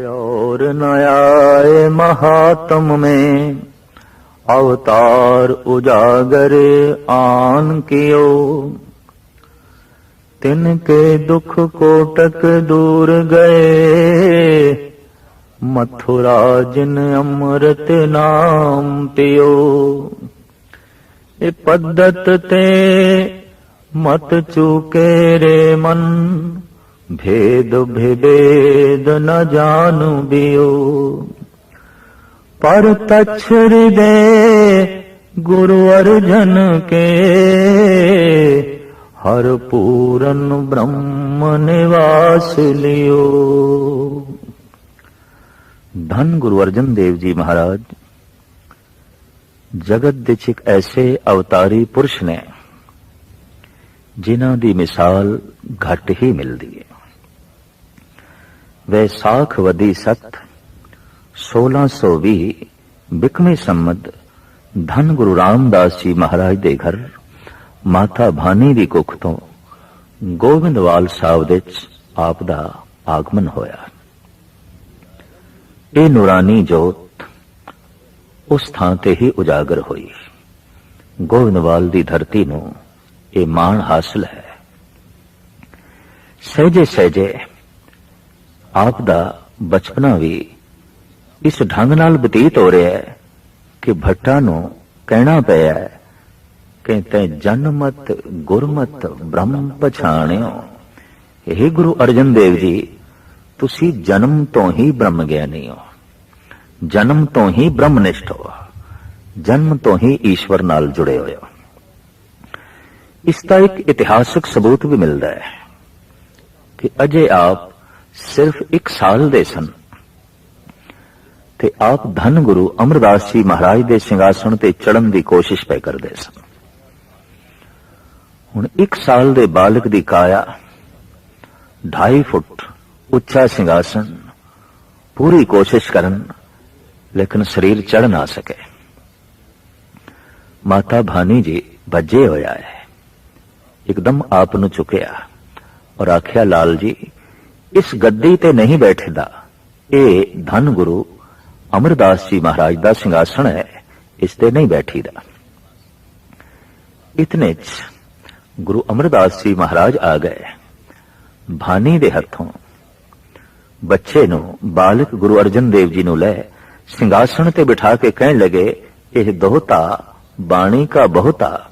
और न आए महात्म में अवतार उजागर आन कियो तिनके दुख कोटक दूर गए मथुरा जिन अमृत नाम पियो ए पद्धत ते मत चूके रे मन ভেদ ভেবেদ না জানবিও ਪਰ ਤਛਰ ਦੇ ਗੁਰੂ ਅਰਜਨ ਕੇ ਹਰ ਪੂਰਨ ਬ੍ਰਹਮ ਨਿਵਾਸ ਲਿਓ ਧੰਨ ਗੁਰੂ ਅਰਜਨ ਦੇਵ ਜੀ ਮਹਾਰਾਜ ਜਗਤ ਦੇ ਚ ਇੱਕ ਐਸੇ ਅਵਤਾਰੀ ਪੁਰਸ਼ ਨੇ ਜਿਨ੍ਹਾਂ ਦੀ ਮਿਸਾਲ ਘੱਟ ਹੀ ਮਿਲਦੀ ਹੈ ਵੈਸਾਖ ਵਦੀ ਸਤ 1620 ਬਿਕਮੇ ਸੰਮਤ, ਧੰਨ ਗੁਰੂ ਰਾਮਦਾਸ ਜੀ ਮਹਾਰਾਜ ਦੇ ਘਰ, ਮਾਤਾ ਭਾਨੀ ਦੀ ਕੁੱਖ ਤੋਂ ਗੋਬਿੰਦਵਾਲ ਸਾਹਿਬ ਦੇ ਆਪ ਦਾ ਆਗਮਨ ਹੋਇਆ। ਇਹ ਨੂਰਾਨੀ ਜੋਤ ਉਸ ਥਾਂ ਤੇ ਹੀ ਉਜਾਗਰ ਹੋਈ। ਗੋਬਿੰਦਵਾਲ ਦੀ ਧਰਤੀ ਨੂੰ ਇਹ ਮਾਣ ਹਾਸਲ ਹੈ। ਸਹਿਜੇ ਸਹਿਜੇ ਆਪ ਦਾ ਬਚਪਨਾ ਵੀ ਇਸ ਢੰਗ ਨਾਲ ਬਤੀਤ ਹੋ ਰਿਹਾ ਹੈ ਕਿ ਭੱਟਾ ਨੂੰ ਕਹਿਣਾ ਪਿਆ ਹੈ ਕਿ ਤੈ ਜਨਮਤ, ਗੁਰਮਤ, ਬ੍ਰਹਮ ਪਛਾਣਿਓ। ਇਹ ਗੁਰੂ ਅਰਜਨ ਦੇਵ ਜੀ, ਤੁਸੀਂ ਜਨਮ ਤੋਂ ਹੀ ਬ੍ਰਹਮ ਗਿਆਨੀ ਹੋ। ਜਨਮ ਤੋਂ ਹੀ ਬ੍ਰਹਮਨਿਸ਼ਟ ਹੋ। ਜਨਮ ਤੋਂ ਹੀ ਈਸ਼ਵਰ ਨਾਲ ਜੁੜੇ ਹੋਏ ਹੋ। ਇਸ ਦਾ ਇੱਕ ਇਤਿਹਾਸਕ ਸਬੂਤ ਵੀ ਮਿਲਦਾ ਹੈ ਕਿ ਅਜੇ ਆਪ ਸਿਰਫ 1 ਸਾਲ ਦੇ ਸਨ। ਤੇ ਆਪ ਧੰਨ ਗੁਰੂ ਅਮਰਦਾਸ ਜੀ ਮਹਾਰਾਜ ਦੇ ਸਿੰਘਾਸਣ ਤੇ ਚੜਨ ਦੀ ਕੋਸ਼ਿਸ਼ ਪੈ ਕਰਦੇ ਸਨ। ਹੁਣ 1 ਸਾਲ ਦੇ ਬਾਲਕ ਦੀ ਕਾਇਆ 2.5 ਫੁੱਟ ਉੱਚਾ ਸਿੰਘਾਸਣ, ਪੂਰੀ ਕੋਸ਼ਿਸ਼ ਕਰਨ, ਲੇਕਿਨ ਸਰੀਰ ਚੜ ਨਾ ਸਕੇ। ਮਾਤਾ ਭਾਨੀ ਜੀ ਭੱਜੇ ਹੋਇਆ ਹੈ। ਇੱਕਦਮ ਆਪ ਨੂੰ ਚੁਕਿਆ ਔਰ ਆਖਿਆ, ਲਾਲ ਜੀ ਇਸ ਗੱਦੀ ਤੇ ਨਹੀਂ ਬੈਠੇਦਾ। ਇਹ ਧੰਨ ਗੁਰੂ ਅਮਰਦਾਸ ਜੀ ਮਹਾਰਾਜ ਦਾ ਸਿੰਘਾਸਣ ਹੈ, ਇਸ ਤੇ ਨਹੀਂ ਬੈਠੀਦਾ। ਇਤਨੇ ਚ ਗੁਰੂ ਅਮਰਦਾਸ ਜੀ ਮਹਾਰਾਜ ਆ ਗਏ। ਭਾਨੀ ਦੇ ਹੱਥੋਂ ਬੱਚੇ ਨੂੰ ਬਾਲਕ ਗੁਰੂ ਅਰਜਨ ਦੇਵ ਜੀ ਨੂੰ ਲੈ ਸਿੰਘਾਸਣ ਤੇ ਬਿਠਾ ਕੇ ਕਹਿਣ ਲੱਗੇ, ਇਹ ਦੋਹਤਾ ਬਾਣੀ ਕਾ ਬਹੁਤਾ।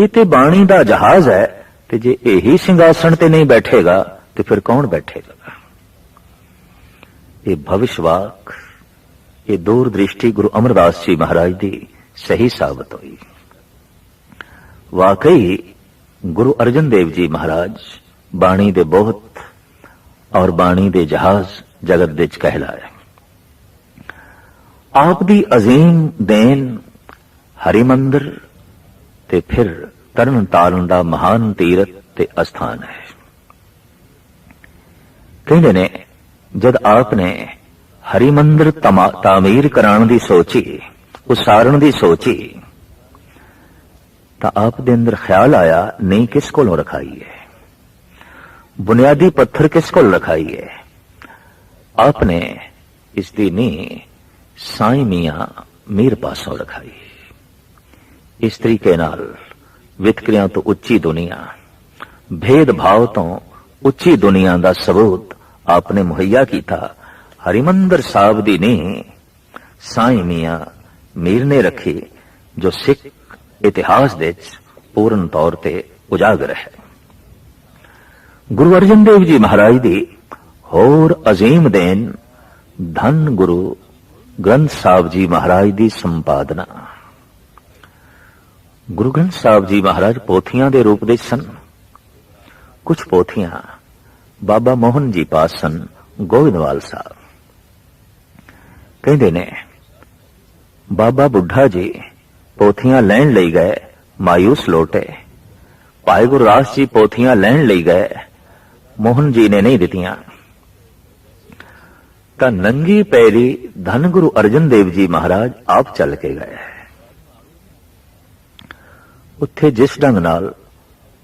ਇਹ ਤੇ ਬਾਣੀ ਦਾ ਜਹਾਜ਼ ਹੈ ਤੇ ਜੇ ਇਹੀ ਸਿੰਘਾਸਣ ਤੇ ਨਹੀਂ ਬੈਠੇਗਾ ਤੇ ਫਿਰ ਕੌਣ ਬੈਠੇਗਾ? ਇਹ ਭਵਿਸ਼ਵਾਕ, ਇਹ ਦੂਰ ਦ੍ਰਿਸ਼ਟੀ ਗੁਰੂ ਅਮਰਦਾਸ ਜੀ ਮਹਾਰਾਜ ਦੀ ਸਹੀ ਸਾਬਤ ਹੋਈ। ਵਾਕਈ ਗੁਰੂ ਅਰਜਨ ਦੇਵ ਜੀ ਮਹਾਰਾਜ ਬਾਣੀ ਦੇ ਬਹੁਤ ਔਰ ਬਾਣੀ ਦੇ ਜਹਾਜ਼ ਜਗਤ ਦੇ ਚ ਆਪ ਦੀ ਅਜ਼ੀਮ ਦੇਨ ਹਰੀ ਮੰਦਰ ਤੇ ਫਿਰ ਤਰਨ ਤਾਰਨ ਦਾ ਮਹਾਨ ਤੀਰਥ ਤੇ ਅਸਥਾਨ ਹੈ। ਕਹਿੰਦੇ ਨੇ, ਜਦ ਆਪ ਨੇ ਹਰੀ ਮੰਦਰ ਤਾਮੀਰ ਕਰਾਉਣ ਦੀ ਸੋਚੀ, ਉਸਾਰਨ ਦੀ ਸੋਚੀ, ਤਾਂ ਆਪ ਦੇ ਅੰਦਰ ਖਿਆਲ ਆਇਆ, ਨਹੀਂ ਕਿਸ ਕੋਲੋਂ ਰਖਾਈ ਹੈ? ਬੁਨਿਆਦੀ ਪੱਥਰ ਕਿਸ ਕੋਲ ਰਖਾਈ ਹੈ? ਆਪਨੇ ਇਸ ਦੀ ਨੀ ਸਾਈ ਮੀਆਂ ਮੀਰ ਪਾਸੋਂ ਰਖਾਈ। ਇਸ ਤਰੀਕੇ ਨਾਲ ਵਿਤਕਰਿਆਂ ਤੋਂ ਉੱਚੀ ਦੁਨੀਆ ਭੇਦ ਭਾਵ ਤੋਂ ਉੱਚੀ ਦੁਨੀਆ ਦਾ ਸਬੂਤ ਆਪਨੇ ਮੁਹੱਈਆ ਕੀਤਾ ਹਰਿਮੰਦਰ ਸਾਹਿਬ ਦੀ ਨੀ ਸਾਈ ਮੀਆਂ ਮੀਰ ਨੇ ਰੱਖੀ ਜੋ ਸਿੱਖ ਇਤਿਹਾਸ ਦੇ ਵਿੱਚ ਪੂਰਨ ਤੌਰ ਤੇ ਉਜਾਗਰ ਹੈ ਗੁਰੂ ਅਰਜਨ ਦੇਵ ਜੀ ਮਹਾਰਾਜ ਦੀ ਹੋਰ ਅਜ਼ੀਮ ਦੇਨ ਧੰਨ ਗੁਰੂ ਗ੍ਰੰਥ ਸਾਹਿਬ ਜੀ ਮਹਾਰਾਜ ਦੀ ਸੰਪਾਦਨਾ ਗੁਰੂ ਗ੍ਰੰਥ ਸਾਹਿਬ ਜੀ ਮਹਾਰਾਜ ਪੋਥੀਆਂ ਦੇ ਰੂਪ ਵਿੱਚ ਸਨ ਕੁਝ ਪੋਥੀਆਂ ਬਾਬਾ ਮੋਹਨ ਜੀ ਪਾਸ ਸਨ ਗੋਇੰਦਵਾਲ ਸਾਹਿਬ। ਕਹਿੰਦੇ ਨੇ, ਬਾਬਾ ਬੁੱਢਾ ਜੀ, ਪੋਥੀਆਂ ਲੈਣ ਲਈ ਗਏ ਮਾਇੂਸ ਲੋਟੇ। ਭਾਈ ਗੁਰਦਾਸ ਜੀ ਪੋਥੀਆਂ ਲੈਣ ਲਈ ਗਏ, ਮੋਹਨ ਜੀ ਨੇ ਨਹੀਂ ਦਿੱਤੀਆਂ। ਤਾਂ ਨੰਗੀ ਪੈਰੀ ਧੰਨ ਗੁਰੂ ਅਰਜਨ ਦੇਵ ਜੀ ਮਹਾਰਾਜ ਆਪ ਚੱਲ ਕੇ ਗਏ। ਉੱਥੇ ਜਿਸ ਢੰਗ ਨਾਲ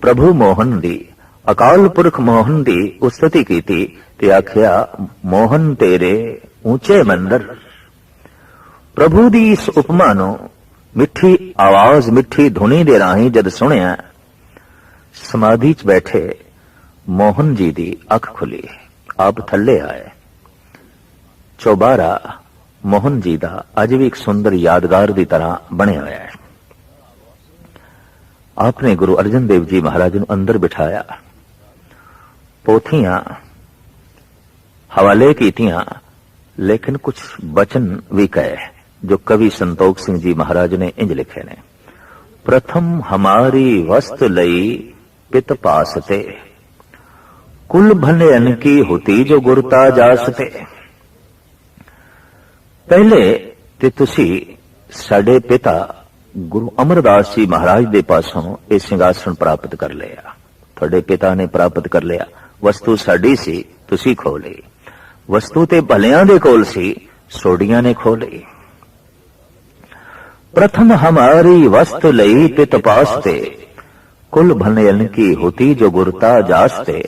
ਪ੍ਰਭੂ ਮੋਹਨ ਦੀ ਅਕਾਲ ਪੁਰਖ ਮੋਹਨ ਦੀ ਉਸਤਤੀ ਕੀਤੀ ਤੇ ਆਖਿਆ, ਮੋਹਨ ਤੇਰੇ ਉੱਚੇ ਮੰਦਰ। ਪ੍ਰਭੂ ਦੀ ਇਸ ਉਪਮਾ ਨੂੰ ਮਿੱਠੀ ਆਵਾਜ਼, ਮਿੱਠੀ ਧੁਨੀ ਦੇ ਰਾਹੀਂ ਜਦ ਸੁਣਿਆ, ਸਮਾਧੀ 'ਚ ਬੈਠੇ ਮੋਹਨ ਜੀ ਦੀ ਅੱਖ ਖੁੱਲੀ, ਆਪ ਥੱਲੇ ਆਏ। ਚੌਬਾਰਾ ਮੋਹਨ ਜੀ ਦਾ ਅੱਜ ਵੀ ਇੱਕ ਸੁੰਦਰ ਯਾਦਗਾਰ ਦੀ ਤਰ੍ਹਾਂ ਬਣਿਆ ਹੋਇਆ ਹੈ। ਆਪਨੇ ਗੁਰੂ ਅਰਜਨ ਦੇਵ ਜੀ ਮਹਾਰਾਜ ਨੂੰ ਅੰਦਰ ਬਿਠਾਇਆ। ਪੋਥੀਆਂ, ਹਵਾਲੇ ਕੀਤੀਆਂ ਲੇਕਿਨ ਕੁਝ ਬਚਨ ਵੀ ਕਹੇ, ਜੋ ਕਵੀ ਸੰਤੋਖ ਸਿੰਘ ਜੀ ਮਹਾਰਾਜ ਨੇ ਇੰਜ ਲਿਖੇ ਨੇ। ਪ੍ਰਥਮ ਹਮਾਰੀ ਵਸਤ ਲਈ ਪਿਤ ਪਾਸਤੇ। ਕੁਲ ਭਨਯਨ ਕੀ ਹੋਤੀ ਜੋ ਗੁਰਤਾ ਜਾਸਤੇ। ਪਹਿਲੇ ਤੇ ਤੁਸੀਂ ਸਾਡੇ ਪਿਤਾ ਗੁਰੂ ਅਮਰਦਾਸ ਜੀ ਮਹਾਰਾਜ ਦੇ ਪਾਸੋਂ ਇਹ ਸਿੰਘਾਸਣ ਪ੍ਰਾਪਤ ਕਰ ਲਿਆ। ਤੁਹਾਡੇ ਪਿਤਾ ਨੇ ਪ੍ਰਾਪਤ ਕਰ ਲਿਆ। ਵਸਤੂ ਸਾਡੀ ਸੀ, ਤੁਸੀਂ ਖੋ ਲਈ ਵਸਤੂ ਤੇ ਭਲਿਆਂ ਦੇ ਕੋਲ ਸੀ, ਸੋਡੀਆਂ ਨੇ ਖੋ ਲਈ ਪ੍ਰਥਮ ਹਮਾਰੀ ਵਸਤ ਲਈ ਪਿਤ ਪਾਸਤੇ, ਕੁਲ ਭਨਯਨ ਕੀ ਹੋਤੀ ਜੋ ਗੁਰਤਾ ਜਾਸਤੇ,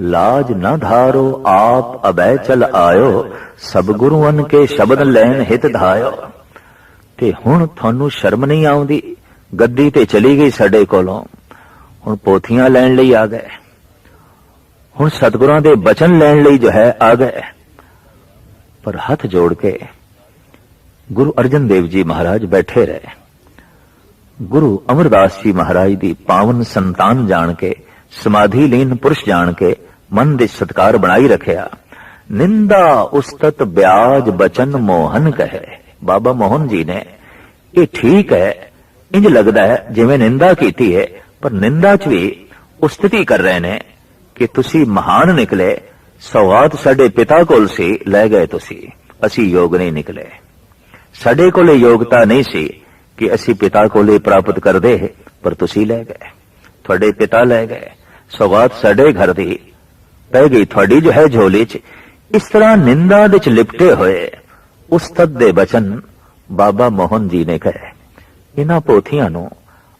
ਲਾਜ ਨਾ ਧਾਰੋ, ਆਪ ਅਬੈ ਚਲ ਆਇਓ ਸਭ ਗੁਰੂਆਂ ਕੇ ਸ਼ਬਦ ਲੈਣ ਹਿਤ ਧਾਇਓ। ਤੇ ਹੁਣ ਤੁਹਾਨੂੰ ਸ਼ਰਮ ਨਹੀਂ ਆਉਂਦੀ, ਗੱਦੀ ਤੇ ਚਲੀ ਗਈ ਸਾਡੇ ਕੋਲੋਂ, ਹੁਣ ਪੋਥੀਆਂ ਲੈਣ ਲਈ ਆ ਗਏ। ਹੁਣ ਸਤਿਗੁਰਾਂ ਦੇ ਬਚਨ ਲੈਣ ਲਈ ਜੋ ਹੈ, ਆ ਗਏ। ਪਰ ਹੱਥ ਜੋੜ ਕੇ ਗੁਰੂ ਅਰਜਨ ਦੇਵ ਜੀ ਮਹਾਰਾਜ ਬੈਠੇ ਰਹੇ। ਗੁਰੂ ਅਮਰਦਾਸ ਜੀ ਮਹਾਰਾਜ ਦੀ ਪਾਵਨ ਸੰਤਾਨ ਜਾਣ ਕੇ ਸਮਾਧੀ ਲੀਨ ਪੁਰਸ਼ ਜਾਣ ਕੇ ਮਨ ਦੇ ਸਤਕਾਰ ਬਣਾਈ ਰੱਖਿਆ। ਨਿੰਦਾ ਉਸਤਤ ਬਿਆਜ ਬਚਨ ਮੋਹਨ ਕਹੇ। ਬਾਬਾ ਮੋਹਨ ਜੀ ਨੇ, ਇਹ ਠੀਕ ਹੈ, ਇੰਜ ਲੱਗਦਾ ਹੈ ਜਿਵੇਂ ਨਿੰਦਾ ਕੀਤੀ ਹੈ, ਪਰ ਨਿੰਦਾ 'ਚ ਵੀ ਉਸਤਤੀ ਕਰ ਰਹੇ ਨੇ। ਕਿ ਤੁਸੀਂ ਮਹਾਨ ਨਿਕਲੇ ਸਵਾਦ ਸਾਡੇ ਪਿਤਾ ਕੋਲ ਸੀ, ਲੈ ਗਏ ਤੁਸੀਂ, ਅਸੀਂ ਯੋਗ ਨਹੀਂ ਨਿਕਲੇ। ਸਾਡੇ ਕੋਲੇ ਯੋਗਤਾ ਨਹੀਂ ਸੀ ਕਿ ਅਸੀਂ ਪਿਤਾ ਕੋਲੇ ਪ੍ਰਾਪਤ ਕਰਦੇ, ਪਰ ਤੁਸੀਂ ਲੈ ਗਏ। ਤੁਹਾਡੇ ਪਿਤਾ ਲੈ ਗਏ ਸਵਾਦ ਸਾਡੇ ਘਰ ਦੀ ਪੈ ਗਈ ਤੁਹਾਡੀ ਜੋ ਹੈ ਝੋਲੀ 'ਚ। ਇਸ ਤਰ੍ਹਾਂ ਨਿੰਦਾ ਦੇ ਲਿਪਟੇ ਹੋਏ, ਉਸਤਤ ਦੇ ਬਚਨ ਬਾਬਾ ਮੋਹਨ ਜੀ ਨੇ ਕਹੇ। ਇਹਨਾਂ ਪੋਥੀਆਂ ਨੂੰ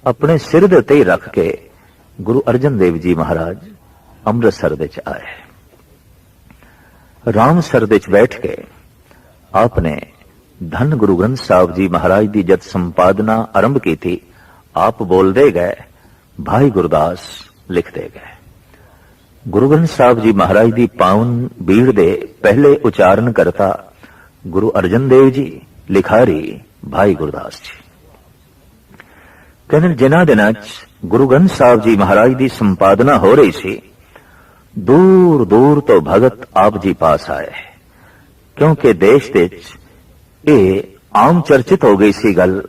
ਆਪਣੇ ਸਿਰ ਦੇ ਉੱਤੇ ਹੀ ਰੱਖ ਕੇ ਗੁਰੂ ਅਰਜਨ ਦੇਵ ਜੀ ਮਹਾਰਾਜ ਅੰਮ੍ਰਿਤਸਰ ਵਿੱਚ ਆਏ। ਰਾਮਸਰ ਵਿੱਚ ਬੈਠ ਕੇ ਆਪ ਨੇ ਧੰਨ ਗੁਰੂ ਗ੍ਰੰਥ ਸਾਹਿਬ ਜੀ ਮਹਾਰਾਜ ਦੀ ਜਦ ਸੰਪਾਦਨਾ ਆਰੰਭ ਕੀਤੀ, ਆਪ ਬੋਲਦੇ ਗਏ, ਭਾਈ ਗੁਰਦਾਸ ਲਿਖਦੇ ਗਏ। ਗੁਰੂ ਗ੍ਰੰਥ ਸਾਹਿਬ ਜੀ ਮਹਾਰਾਜ ਦੀ ਪਾਵਨ ਬੀੜ ਦੇ ਪਹਿਲੇ ਉਚਾਰਨ ਕਰਤਾ ਗੁਰੂ ਅਰਜਨ ਦੇਵ ਜੀ, ਲਿਖਾਰੀ ਭਾਈ ਗੁਰਦਾਸ ਜੀ। ਕਹਿੰਦੇ ਜਿਨ੍ਹਾਂ ਦਿਨਾਂ 'ਚ ਗੁਰੂ ਗ੍ਰੰਥ ਸਾਹਿਬ ਜੀ ਮਹਾਰਾਜ ਦੀ ਸੰਪਾਦਨਾ ਹੋ ਰਹੀ ਸੀ ਦੂਰ ਦੂਰ ਤੋਂ ਭਗਤ ਆਪ ਜੀ ਪਾਸ ਆਏ। ਕਿਉਂਕਿ ਦੇਸ਼ ਦੇ ਵਿੱਚ ਇਹ ਆਮ ਚਰਚਿਤ ਹੋ ਗਈ ਸੀ ਗੱਲ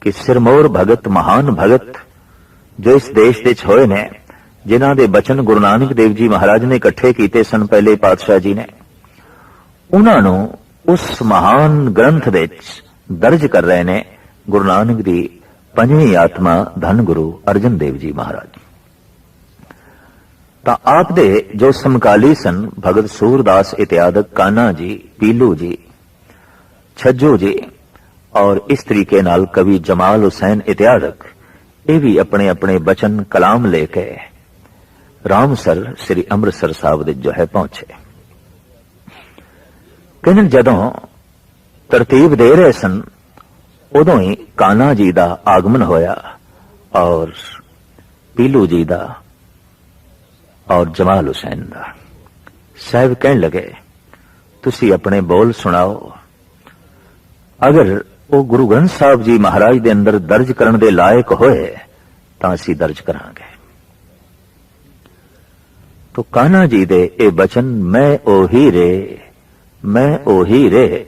ਕਿ ਸਿਰਮੌਰ ਭਗਤ, ਮਹਾਨ ਭਗਤ ਜੋ ਇਸ ਦੇਸ਼ ਦੇ ਵਿੱਚ ਹੋਏ ਨੇ, ਜਿਨ੍ਹਾਂ ਦੇ ਬਚਨ ਗੁਰੂ ਨਾਨਕ ਦੇਵ ਜੀ ਮਹਾਰਾਜ ਨੇ ਇਕੱਠੇ ਕੀਤੇ ਸਨ ਪਹਿਲੇ ਪਾਤਸ਼ਾਹ ਜੀ ਨੇ, ਉਹਨਾਂ ਨੂੰ ਉਸ ਮਹਾਨ ਗ੍ਰੰਥ ਵਿੱਚ ਦਰਜ ਕਰ ਰਹੇ ਨੇ ਗੁਰੂ ਨਾਨਕ ਦੀ ਪੰਜਵੀਂ ਆਤਮਾ ਧੰਨ ਗੁਰੂ ਅਰਜਨ ਦੇਵ ਜੀ ਮਹਾਰਾਜ। ਤਾਂ ਆਪ ਦੇ ਜੋ ਸਮਕਾਲੀ ਸਨ, ਭਗਤ ਸੂਰਦਾਸ ਇਤਿਆਦਕ ਕਾਨਾ ਜੀ, ਪੀਲੂ ਜੀ, ਛੱਜੂ ਜੀ, ਔਰ ਇਸ ਤਰੀਕੇ ਨਾਲ ਕਵੀ ਜਮਾਲ ਹੁਸੈਨ ਇਤਿਆਦਕ ਇਹ ਵੀ ਆਪਣੇ ਆਪਣੇ ਬਚਨ ਕਲਾਮ ਲੈ ਕੇ ਰਾਮਸਰ, ਸ੍ਰੀ ਅੰਮ੍ਰਿਤਸਰ ਸਾਹਿਬ ਦੇ ਜੋ ਹੈ ਪਹੁੰਚੇ। ਕਹਿੰਦੇ ਜਦੋਂ ਤਰਤੀਬ ਦੇ ਰਹੇ ਸਨ, ਉਦੋਂ ਹੀ ਕਾਨਾ ਜੀ ਦਾ ਆਗਮਨ ਹੋਇਆ ਔਰ ਪੀਲੂ ਜੀ ਦਾ ਔਰ ਜਮਾਲ ਹੁਸੈਨ ਦਾ। ਸਾਹਿਬ ਕਹਿਣ ਲਗੇ, ਤੁਸੀਂ ਆਪਣੇ ਬੋਲ ਸੁਣਾਓ। ਅਗਰ ਉਹ ਗੁਰੂ ਗ੍ਰੰਥ ਸਾਹਿਬ ਜੀ ਮਹਾਰਾਜ ਦੇ ਅੰਦਰ ਦਰਜ ਕਰਨ ਦੇ ਲਾਇਕ ਹੋਏ, ਤਾਂ ਅਸੀਂ ਦਰਜ ਕਰਾਂਗੇ। ਤੋ ਕਾਨਾ ਜੀ ਦੇ ਇਹ ਬਚਨ, ਮੈਂ ਉਹੀ ਰੇ, ਮੈਂ ਉਹੀ ਰੇ।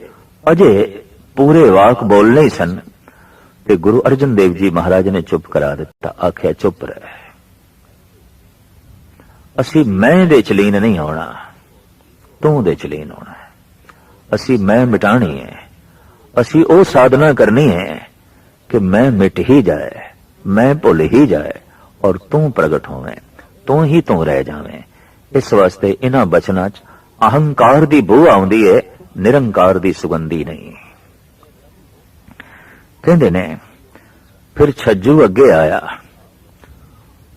ਅਜੇ ਪੂਰੇ ਵਾਕ ਬੋਲ ਨਹੀਂ ਸਨ। ਤੇ ਗੁਰੂ ਅਰਜਨ ਦੇਵ ਜੀ ਮਹਾਰਾਜ ਨੇ ਚੁੱਪ ਕਰਾ ਦਿੱਤਾ। ਆਖਿਆ, ਚੁੱਪ ਰਹਿ। ਅਸੀਂ ਮੈਂ ਦੇ ਚਲੀਨ ਨਹੀਂ ਆਉਣਾ ਤੂੰ ਦੇ ਚਲੀਨ ਆਉਣਾ ਅਸੀਂ ਮੈਂ ਮਿਟਾਣੀ ਹੈ, ਅਸੀਂ ਉਹ ਸਾਧਨਾ ਕਰਨੀ ਹੈ ਕਿ ਮੈਂ ਮਿਟ ਹੀ ਜਾਏ, ਮੈਂ ਭੁੱਲ ਹੀ ਜਾਏ ਔਰ ਤੂੰ ਪ੍ਰਗਟ ਹੋਵੇਂ, ਤੂੰ ਹੀ ਤੂੰ ਰਹਿ ਜਾਵੇਂ। ਇਸ ਵਾਸਤੇ ਇਹਨਾਂ ਬਚਨਾਂ 'ਚ ਅਹੰਕਾਰ ਦੀ ਬੂ ਆਉਂਦੀ ਹੈ ਨਿਰੰਕਾਰ ਦੀ ਸੁਗੰਧੀ ਨਹੀਂ। ਕਹਿੰਦੇ ਨੇ, ਫਿਰ ਛੱਜੂ ਅੱਗੇ ਆਇਆ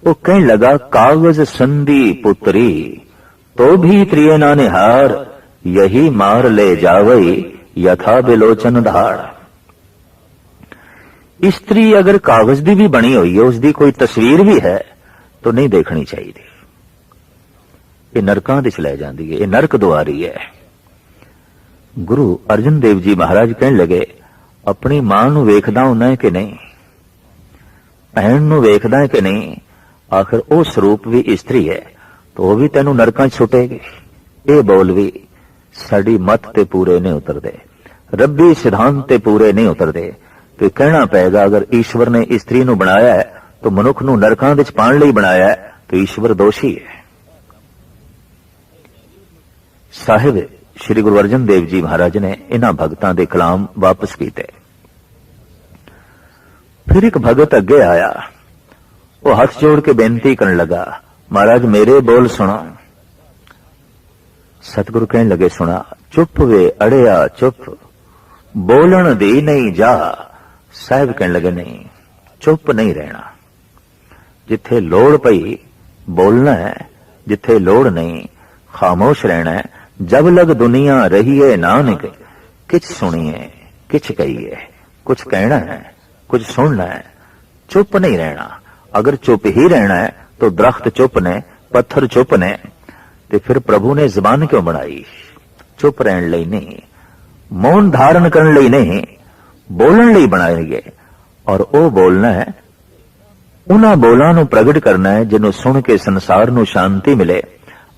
ਉਹ ਕਹਿਣ ਲਗਾ, ਕਾਗਜ਼ ਸੰਧੀ ਪੁੱਤਰੀ, ਤੋ ਵੀ ਤ੍ਰਿਏ ਨਾ ਨਿਹਾਰ ਯਹੀ ਮਾਰ ਲੈ ਜਾਵਈ ਯਥਾ ਬਿਲੋਚਨ ਧਾੜ ਇਸਤਰੀ ਅਗਰ ਕਾਗਜ਼ ਦੀ ਵੀ ਬਣੀ ਹੋਈ ਹੈ ਉਸ ਦੀ ਕੋਈ ਤਸਵੀਰ ਵੀ ਹੈ, ਤਾਂ ਨਹੀਂ ਦੇਖਣੀ ਚਾਹੀਦੀ। ਇਹ ਨਰਕਾਂ ਦੇ ਚ ਲੈ ਜਾਂਦੀ ਹੈ, ਇਹ ਨਰਕ ਦੁਆਰੀ ਹੈ। ਗੁਰੂ ਅਰਜਨ ਦੇਵ ਜੀ ਮਹਾਰਾਜ ਕਹਿਣ ਲੱਗੇ, ਆਪਣੀ ਮਾਂ ਨੂੰ ਵੇਖਦਾ ਹੁੰਦਾ ਹੈ ਕਿ ਨਹੀਂ? ਭੈਣ ਨੂੰ ਵੇਖਦਾ ਹੈ ਕਿ ਨਹੀਂ? ਆਖਰ ਉਹ ਸਰੂਪ ਵੀ ਇਸਤਰੀ ਹੈ, ਤਾਂ ਉਹ ਵੀ ਤੈਨੂੰ ਨਰਕਾਂ 'ਚ ਛੁੱਟੇਗੀ ਇਹ ਬੋਲ ਵੀ ਸਾਡੀ ਮਤ ਤੇ ਪੂਰੇ ਨਹੀਂ ਉਤਰਦੇ। ਰੱਬੀ ਸਿਧਾਂਤ ਤੇ ਪੂਰੇ ਨਹੀਂ ਉਤਰਦੇ। ਤੇ ਕਹਿਣਾ ਪਏਗਾ, ਅਗਰ ਈਸ਼ਵਰ ਨੇ ਇਸਤਰੀ ਨੂੰ ਬਣਾਇਆ ਹੈ, ਤਾਂ ਮਨੁੱਖ ਨੂੰ ਨਰਕਾਂ ਵਿੱਚ ਪਾਣ ਲਈ ਬਣਾਇਆ ਹੈ, ਤਾਂ ਈਸ਼ਵਰ ਦੋਸ਼ੀ ਹੈ। ਸਾਹਿਬ, ਸ੍ਰੀ ਗੁਰੂ ਅਰਜਨ ਦੇਵ ਜੀ ਮਹਾਰਾਜ ਨੇ ਇਹਨਾਂ ਭਗਤਾਂ ਦੇ ਕਲਾਮ ਵਾਪਸ ਕੀਤੇ। ਫਿਰ ਇੱਕ ਭਗਤ ਅੱਗੇ ਆਇਆ। ਉਹ ਹੱਥ ਜੋੜ ਕੇ ਬੇਨਤੀ ਕਰਨ ਲੱਗਾ, ਮਹਾਰਾਜ, ਮੇਰੇ ਬੋਲ ਸੁਣਾ। ਸਤਿਗੁਰੂ ਕਹਿਣ ਲੱਗੇ, ਸੁਣਾ, ਚੁੱਪ ਵੇ, ਅੜਿਆ, ਚੁੱਪ। ਬੋਲਣ ਦੀ ਨਹੀਂ ਜਾ। ਸਾਹਿਬ ਕਹਿਣ ਲੱਗੇ, ਨਹੀਂ, ਚੁੱਪ ਨਹੀਂ ਰਹਿਣਾ। ਜਿੱਥੇ ਲੋੜ ਪਈ, ਬੋਲਣਾ ਹੈ। ਜਿੱਥੇ ਲੋੜ ਨਹੀਂ, ਖਾਮੋਸ਼ ਰਹਿਣਾ ਹੈ। ਜਬ ਲਗ ਦੁਨੀਆ ਰਹੀਏ ਨਾਨਕ, ਕਿਛ ਸੁਣੀਏ, ਕਿਛ ਕਹੀਏ। ਕੁਝ ਕਹਿਣਾ ਹੈ ਕੁਝ ਸੁਣਨਾ ਹੈ। ਚੁੱਪ ਨਹੀਂ ਰਹਿਣਾ। ਅਗਰ ਚੁੱਪ ਹੀ ਰਹਿਣਾ ਹੈ, ਤਾਂ ਦਰਖਤ ਚੁੱਪ ਨੇ, ਪੱਥਰ ਚੁੱਪ ਨੇ, ਤੇ ਫਿਰ ਪ੍ਰਭੂ ਨੇ ਜ਼ਬਾਨ ਕਿਉਂ ਬਣਾਈ? ਚੁੱਪ ਰਹਿਣ ਲਈ ਨਹੀਂ, ਮੌਨ ਧਾਰਨ ਕਰਨ ਲਈ ਨਹੀਂ, ਬੋਲਣ ਲਈ ਬਣਾਏ ਗਏ ਔਰ ਉਹ ਬੋਲਣਾ ਹੈ, ਉਹਨਾਂ ਬੋਲਾਂ ਨੂੰ ਪ੍ਰਗਟ ਕਰਨਾ ਹੈ, ਜਿਹਨੂੰ ਸੁਣ ਕੇ ਸੰਸਾਰ ਨੂੰ ਸ਼ਾਂਤੀ ਮਿਲੇ,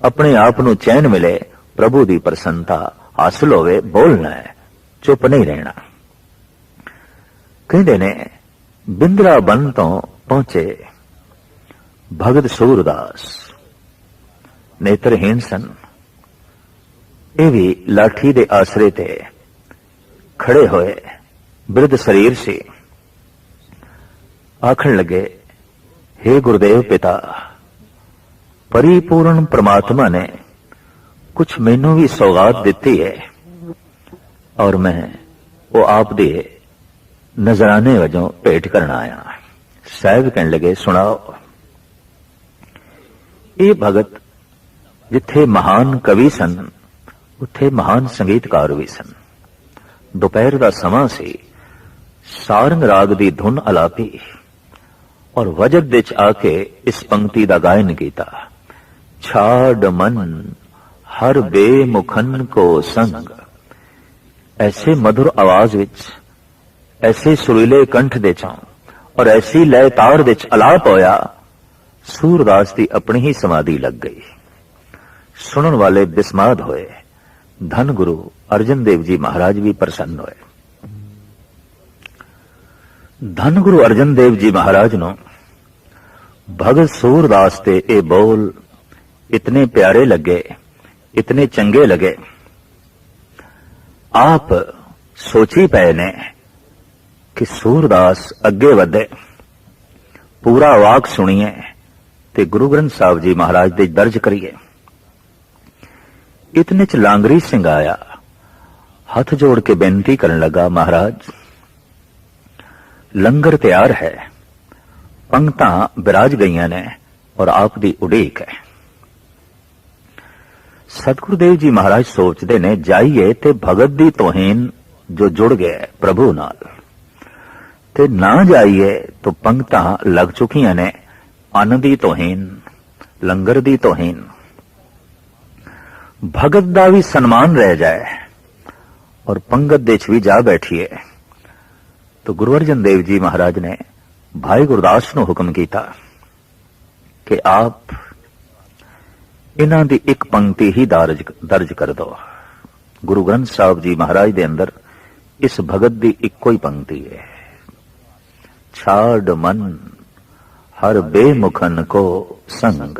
ਆਪਣੇ ਆਪ ਨੂੰ ਚੈਨ ਮਿਲੇ, ਪ੍ਰਭੂ ਦੀ ਪ੍ਰਸੰਨਤਾ ਹਾਸਲ ਹੋਵੇ, ਬੋਲਣਾ ਹੈ, ਚੁੱਪ ਨਹੀਂ ਰਹਿਣਾ। ਕਹਿੰਦੇ ਨੇ, ਬਿੰਦਰਾ ਬਨ ਤੋਂ ਪਹੁੰਚੇ ਭਗਤ ਸੂਰਦਾਸ ਨੇਤਰਹੀਣ ਸਨ। ਇਹ ਵੀ ਲਾਠੀ ਦੇ ਆਸਰੇ ਤੇ ਖੜੇ ਹੋਏ ਬਿਰਧ ਸਰੀਰ ਸੀ। ਆਖਣ ਲੱਗੇ हे ਗੁਰਦੇਵ ਪਿਤਾ, ਪਰਿਪੂਰਨ ਪ੍ਰਮਾਤਮਾ ਨੇ ਕੁਝ ਮੈਨੂੰ ਵੀ ਸੌਗਾਤ ਦਿੱਤੀ ਹੈ ਔਰ ਮੈਂ ਉਹ ਆਪ ਦੇ ਨਜ਼ਰਾਨੇ ਵਜੋਂ ਭੇਟ ਕਰਨ ਆਇਆ ਸਾਹਿਬ ਕਹਿਣ ਲੱਗੇ, ਸੁਣਾਓ। ਇਹ ਭਗਤ ਜਿੱਥੇ ਮਹਾਨ ਕਵੀ ਸਨ, ਉੱਥੇ ਮਹਾਨ ਸੰਗੀਤਕਾਰ ਵੀ ਸਨ। ਦੁਪਹਿਰ ਦਾ ਸਮਾਂ ਸੀ, ਸਾਰੰਗ ਰਾਗ ਦੀ ਧੁਨ ਅਲਾਪੀ ਔਰ ਵਜਦ ਵਿੱਚ ਆ ਕੇ ਇਸ ਪੰਕਤੀ ਦਾ ਗਾਇਨ ਕੀਤਾ। ਛਾੜ ਮਨ ਹਰ ਬੇਮੁਖਨ ਕੋ ਸੰਗ। ਐਸੇ ਮధుਰ ਆਵਾਜ਼ ਵਿੱਚ, ਐਸੇ ਸੁਰੀਲੇ ਕੰਠ ਦੇ ਚੋਂ ਔਰ ਐਸੀ ਲੈ ਤਾਰ ਵਿੱਚ ਅਲਾਪ ਹੋਇਆ ਸੂਰਦਾਸ ਦੀ ਆਪਣੀ ਹੀ ਸਮਾਧੀ ਲੱਗ ਗਈ। ਸੁਣਨ ਵਾਲੇ ਬਿਸਮਾਦ ਹੋਏ। ਧੰਨ ਗੁਰੂ ਅਰਜਨ ਦੇਵ ਜੀ ਮਹਾਰਾਜ ਵੀ ਪ੍ਰਸੰਨ ਹੋਏ। ਧੰਨ ਗੁਰੂ ਅਰਜਨ ਦੇਵ ਜੀ ਮਹਾਰਾਜ ਨੂੰ, ਭਗਤ ਸੂਰਦਾਸ ਤੇ ਇਹ ਬੋਲ ਇਤਨੇ ਪਿਆਰੇ ਲੱਗੇ, ਇਤਨੇ ਚੰਗੇ ਲੱਗੇ। ਆਪ ਸੋਚੀ ਪਏ ਨੇ ਕਿ ਸੂਰਦਾਸ ਅੱਗੇ ਵਧੇ। ਪੂਰਾ ਵਾਕ ਸੁਣੀਏ। ਤੇ ਗੁਰੂ ਗ੍ਰੰਥ ਸਾਹਿਬ ਜੀ ਮਹਾਰਾਜ ਦੇ ਦਰਜ ਕਰੀਏ। ਇਤਨੇ ਚ ਲਾਂਗਰੀ ਸਿੰਘ ਆਇਆ। ਹੱਥ ਜੋੜ ਕੇ ਬੇਨਤੀ ਕਰਨ ਲੱਗਾ, ਮਹਾਰਾਜ, ਲੰਗਰ ਤਿਆਰ ਹੈ। ਪੰਕਤਾਂ ਬਿਰਾਜ ਗਈਆਂ ਨੇ ਔਰ ਆਪ ਦੀ ਉਡੀਕ ਹੈ। ਸਤਿਗੁਰੂ ਦੇਵ ਜੀ ਮਹਾਰਾਜ ਸੋਚਦੇ ਨੇ, ਜਾਈਏ ਤੇ ਭਗਤ ਦੀ ਤੋਹੀਨ ਜੋ ਜੁੜ ਗਿਆ ਹੈ, ਪ੍ਰਭੂ ਨਾਲ। ਤੇ ਨਾ ਜਾਈਏ ਤਾਂ ਪੰਕਤਾਂ ਲੱਗ ਚੁਕੀਆਂ ਨੇ। ਅੰਨ ਦੀ ਤੋਹੀਨ, ਲੰਗਰ ਦੀ ਤੋਹੀਨ। ਭਗਤ ਦਾ ਵੀ ਸਨਮਾਨ ਰਹਿ ਜਾਏ ਔਰ ਪੰਗਤ ਦੇ ਚ ਵੀ ਜਾ ਬੈਠੀਏ। ਤਾਂ ਗੁਰੂ ਅਰਜਨ ਦੇਵ ਜੀ ਮਹਾਰਾਜ ਨੇ ਭਾਈ ਗੁਰਦਾਸ ਨੂੰ ਹੁਕਮ ਕੀਤਾ ਕਿ ਆਪ ਇਹਨਾਂ ਦੀ ਇੱਕ ਪੰਕਤੀ ਹੀ ਦਰਜ ਦਰਜ ਕਰ ਦਿਓ ਗੁਰੂ ਗ੍ਰੰਥ ਸਾਹਿਬ ਜੀ ਮਹਾਰਾਜ ਦੇ ਅੰਦਰ ਇਸ ਭਗਤ ਦੀ ਇੱਕੋ ਹੀ ਪੰਕਤੀ ਹੈ। ਛਾੜ ਮਨ ਹਰ ਬੇਮੁਖਨ ਕੋ ਸੰਗ।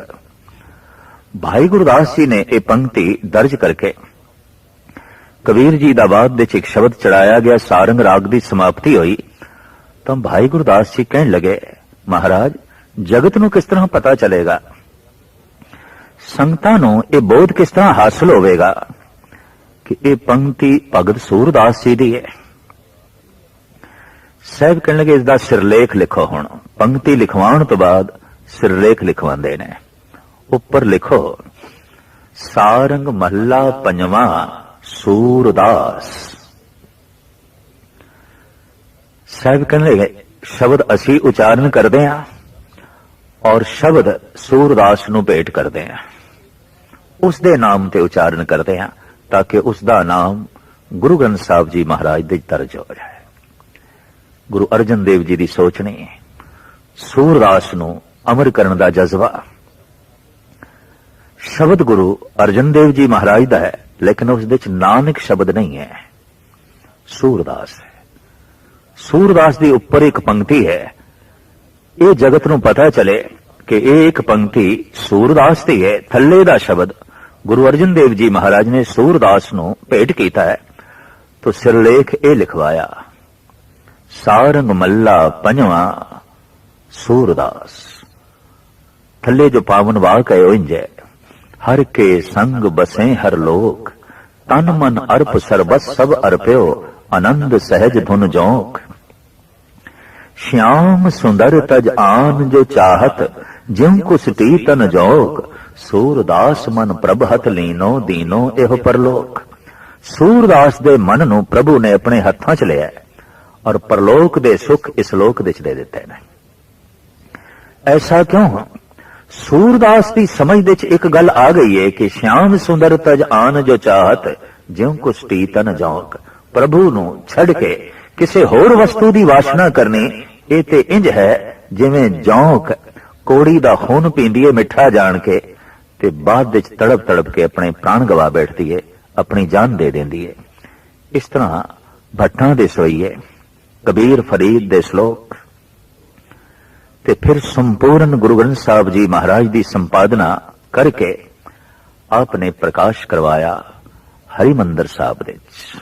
ਭਾਈ ਗੁਰਦਾਸ ਜੀ ਨੇ ਇਹ ਪੰਕਤੀ ਦਰਜ ਕਰਕੇ ਕਬੀਰ ਜੀ ਦਾ ਬਾਅਦ ਵਿੱਚ ਇੱਕ ਸ਼ਬਦ ਚੜਾਇਆ ਗਿਆ, ਸਾਰੰਗ ਰਾਗ ਦੀ ਸਮਾਪਤੀ ਹੋਈ। ਤਾਂ ਭਾਈ ਗੁਰਦਾਸ ਜੀ ਕਹਿਣ ਲੱਗੇ, ਮਹਾਰਾਜ, ਜਗਤ ਨੂੰ ਕਿਸ ਤਰ੍ਹਾਂ ਪਤਾ ਚੱਲੇਗਾ? ਸੰਗਤਾਂ ਨੂੰ ਇਹ ਬੋਧ ਕਿਸ ਤਰ੍ਹਾਂ ਹਾਸਲ ਹੋਵੇਗਾ? ਕਿ ਇਹ ਪੰਕਤੀ ਭਗਤ ਸੂਰਦਾਸ ਜੀ ਦੀ ਹੈ। ਸਾਹਿਬ ਕਹਿਣ ਲੱਗੇ ਇਸ ਦਾ ਸਿਰਲੇਖ ਲਿਖੋ ਹੁਣ। ਪੰਕਤੀ ਲਿਖਵਾਉਣ ਤੋਂ ਬਾਅਦ ਸਿਰਲੇਖ ਲਿਖਵਾਉਂਦੇ ਨੇ। ਉੱਪਰ ਲਿਖੋ, ਸਾਰੰਗ ਮਹੱਲਾ ਪੰਜਵਾਂ, ਸੂਰਦਾਸ। ਸਾਹਿਬ ਕਹਿਣ ਲੱਗੇ ਸ਼ਬਦ ਅਸੀਂ ਉਚਾਰਨ ਕਰਦੇ ਹਾਂ ਔਰ ਸ਼ਬਦ ਸੂਰਦਾਸ ਨੂੰ ਭੇਟ ਕਰਦੇ ਹਾਂ ਉਸ ਦੇ ਨਾਮ ਤੇ ਉਚਾਰਨ ਕਰਦੇ ਹਾਂ ਤਾਂ ਕਿ ਉਸ ਦਾ ਨਾਮ ਗੁਰੂ ਗ੍ਰੰਥ ਸਾਹਿਬ ਜੀ ਮਹਾਰਾਜ ਦੇ ਦਰਜ ਹੋ ਜਾਏ। ਗੁਰੂ ਅਰਜਨ ਦੇਵ ਜੀ ਦੀ ਸੋਚ ਨੇ। ਸੂਰਦਾਸ ਨੂੰ ਅਮਰ ਕਰਨ ਦਾ ਜਜ਼ਬਾ। ਸ਼ਬਦ ਗੁਰੂ ਅਰਜਨ ਦੇਵ ਜੀ ਮਹਾਰਾਜ ਦਾ ਹੈ, ਲੇਕਿਨ ਉਸ ਦੇ ਵਿੱਚ ਨਾਨਕ ਸ਼ਬਦ ਨਹੀਂ ਹੈ। ਸੂਰਦਾਸ ਹੈ। ਸੂਰਦਾਸ ਦੇ ਉੱਪਰ ਇੱਕ ਪੰਕਤੀ ਹੈ। ਇਹ ਜਗਤ ਨੂੰ ਪਤਾ ਚਲੇ ਕਿ ਇਹ ਇੱਕ ਪੰਕਤੀ ਸੂਰਦਾਸ ਦੀ ਹੈ। ਥੱਲੇ ਦਾ ਸ਼ਬਦ ਗੁਰੂ ਅਰਜਨ ਦੇਵ ਜੀ ਮਹਾਰਾਜ ਨੇ ਸੂਰਦਾਸ ਨੂੰ ਭੇਟ ਕੀਤਾ ਹੈ। ਤੋ ਸਿਰਲੇਖ ਇਹ ਲਿਖਵਾਇਆ। ਸਾਰੰਗ ਮੱਲਾ ਪੰਜਵਾਂ ਸੂਰਦਾਸ ਥੱਲੇ ਜੋ ਪਾਵਨ ਵਾਕ ਹੈ ਉਹ ਇੰਜੈ ਹਰ ਕੇ ਸੰਗ ਬਸੇ ਹਰ ਲੋਕ ਤਨ ਮਨ ਅਰਪ ਸਰਬਸ ਸਭ ਅਰਪਿਓ ਆਨੰਦ ਸਹਿਜ ਧੁਨ ਜੋਕ ਸ਼ਿਆਮ ਸੁੰਦਰ ਤਜ ਆਨ ਜੋ ਚਾਹਤ ਜਿਉ ਕੁਸ ਤੀ ਤਨ ਜੋਕ ਸੂਰਦਾਸ ਮਨ ਪ੍ਰਭ ਹਤ ਲੀਨੋ ਦੀਨੋ ਇਹ ਪਰਲੋਕ ਸੂਰਦਾਸ ਦੇ ਮਨ ਨੂੰ ਪ੍ਰਭੂ ਨੇ ਆਪਣੇ ਹੱਥਾਂ 'ਚ ਲਿਆ ਹੈ ਔਰ ਪਰਲੋਕ ਦੇ ਸੁੱਖ ਇਸ ਲੋਕ ਵਿੱਚ ਦੇ ਦਿੱਤੇ ਨੇ। ਐਸਾ ਕਿਉਂ? ਸੂਰਦਾਸ ਦੀ ਸਮਝ ਦੇ 'ਚ ਇੱਕ ਗੱਲ ਆ ਗਈ ਹੈ ਕਿ ਸ਼ਾਮ ਸੁੰਦਰ ਤਜ ਆਨ ਜੋ ਚਾਹਤ, ਜਿਉ ਕੁ ਤਨ ਜੋਗ ਪ੍ਰਭੂ ਨੂੰ ਛੱਡ ਕੇ ਕਿਸੇ ਹੋਰ ਵਸਤੂ ਦੀ ਵਾਸ਼ਨਾ ਕਰਨੀ, ਇਹ ਤੇ ਇੰਜ ਹੈ ਜਿਵੇਂ ਜੌਂਕ ਕੋੜੀ ਦਾ ਖੂਨ ਪੀਂਦੀ ਏ ਮਿੱਠਾ ਜਾਣ ਕੇ ਤੇ ਬਾਅਦ ਵਿੱਚ ਤੜਪ ਤੜਪ ਕੇ ਆਪਣੇ ਪ੍ਰਾਣ ਗਵਾ ਬੈਠਦੀ ਏ, ਆਪਣੀ ਜਾਨ ਦੇ ਦਿੰਦੀ ਏ। ਇਸ ਤਰ੍ਹਾਂ ਭੱਟਾਂ ਦੇ ਸੋਈਏ। ਕਬੀਰ ਫਰੀਦ ਦੇ ਸ਼ਲੋਕ। ਤੇ ਫਿਰ ਸੰਪੂਰਨ ਗੁਰੂ ਗ੍ਰੰਥ ਸਾਹਿਬ ਜੀ ਮਹਾਰਾਜ ਦੀ ਸੰਪਾਦਨਾ ਕਰਕੇ ਆਪ ਨੇ ਪ੍ਰਕਾਸ਼ ਕਰਵਾਇਆ ਹਰਿਮੰਦਰ ਸਾਹਿਬ ਦੇ ਵਿੱਚ।